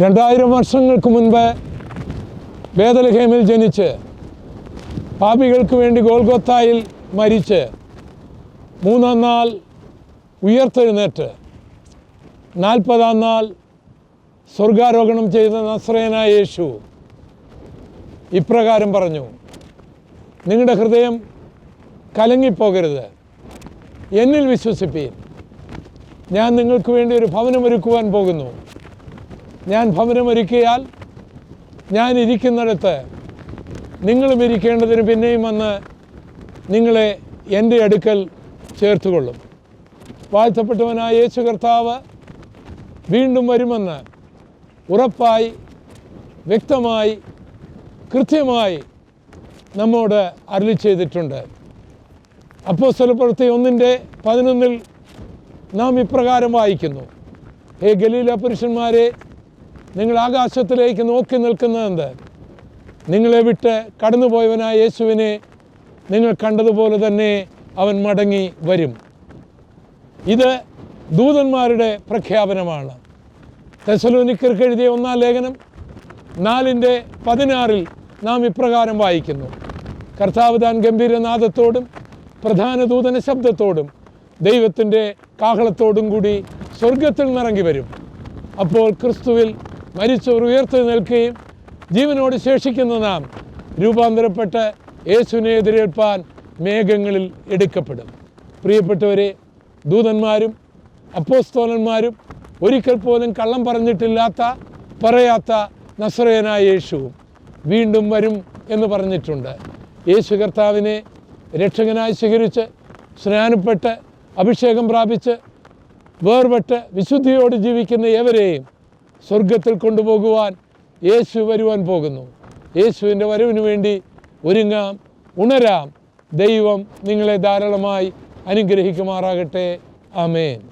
രണ്ടായിരം വർഷങ്ങൾക്ക് മുൻപ് വേദലഹേമിൽ ജനിച്ച് പാപികൾക്ക് വേണ്ടി ഗോൽഗോത്തായിൽ മരിച്ച് മൂന്നാം നാൾ ഉയർത്തെഴുന്നേറ്റ് നാൽപ്പതാം നാൾ സ്വർഗാരോഹണം ചെയ്ത നസ്രയനായ യേശു ഇപ്രകാരം പറഞ്ഞു നിങ്ങളുടെ ഹൃദയം കലങ്ങിപ്പോകരുത്. എന്നിൽ വിശ്വസിപ്പീൻ. ഞാൻ നിങ്ങൾക്ക് വേണ്ടി ഒരു ഭവനമൊരുക്കുവാൻ പോകുന്നു. ഞാൻ ഭവനമൊരുക്കിയാൽ ഞാൻ ഇരിക്കുന്നിടത്ത് നിങ്ങളും ഇരിക്കേണ്ടതിന് പിന്നെയും വന്ന് നിങ്ങളെ എന്റെ അടുക്കൽ ചേർത്തുകൊള്ളും. വാഴ്ത്തപ്പെട്ടവനായ യേശു കർത്താവ് വീണ്ടും വരുമെന്ന് ഉറപ്പായി വ്യക്തമായി കൃത്യമായി നമ്മോട് അരുളി ചെയ്തിട്ടുണ്ട്. അപ്പോൾ പ്രവൃത്തി ഒന്നിന്റെ പതിനൊന്നിൽ നാം ഇപ്രകാരം വായിക്കുന്നു. ഹേ ഗലീല പുരുഷന്മാരെ നിങ്ങൾ ആകാശത്തിലേക്ക് നോക്കി നിൽക്കുന്നതെന്ത് നിങ്ങളെ വിട്ട് കടന്നുപോയവനായ യേശുവിനെ നിങ്ങൾ കണ്ടതുപോലെ തന്നെ അവൻ മടങ്ങി വരും. ഇത് ദൂതന്മാരുടെ പ്രഖ്യാപനമാണ്. തെസലോനിക്കർക്ക് എഴുതിയ ഒന്നാം ലേഖനം നാലിന്റെ പതിനാറിൽ നാം ഇപ്രകാരം വായിക്കുന്നു. കർത്താവ് താൻ ഗംഭീരനാഥത്തോടും പ്രധാന ദൂതന ശബ്ദത്തോടും ദൈവത്തിന്റെ കാഹളത്തോടും കൂടി സ്വർഗത്തിൽ നിറങ്ങി വരും. അപ്പോൾ ക്രിസ്തുവിൽ മരിച്ചവർ ഉയർത്തു നിൽക്കുകയും ജീവനോട് ശേഷിക്കുന്ന നാം രൂപാന്തരപ്പെട്ട് യേശുവിനെ എതിരേൽപ്പാൻ മേഘങ്ങളിൽ എടുക്കപ്പെടും. പ്രിയപ്പെട്ടവരെ ദൂതന്മാരും അപ്പോസ്തോലന്മാരും ഒരിക്കൽ പോലും കള്ളം പറഞ്ഞിട്ടില്ലാത്ത പറയാത്ത നസ്രയനായ യേശുവും വീണ്ടും വരും എന്ന് പറഞ്ഞിട്ടുണ്ട്. യേശു കർത്താവിനെ രക്ഷകനായി സ്വീകരിച്ച് സ്നാനപ്പെട്ട് അഭിഷേകം പ്രാപിച്ച് വേർപെട്ട് വിശുദ്ധിയോട് ജീവിക്കുന്ന ഏവരെയും സ്വർഗത്തിൽ കൊണ്ടുപോകുവാൻ യേശു വരുവാൻ പോകുന്നു. യേശുവിന്റെ വരവിന് വേണ്ടി ഒരുങ്ങാം ഉണരാം. ദൈവം നിങ്ങളെ ധാരാളമായി അനുഗ്രഹിക്കുമാറാകട്ടെ. ആമേൻ.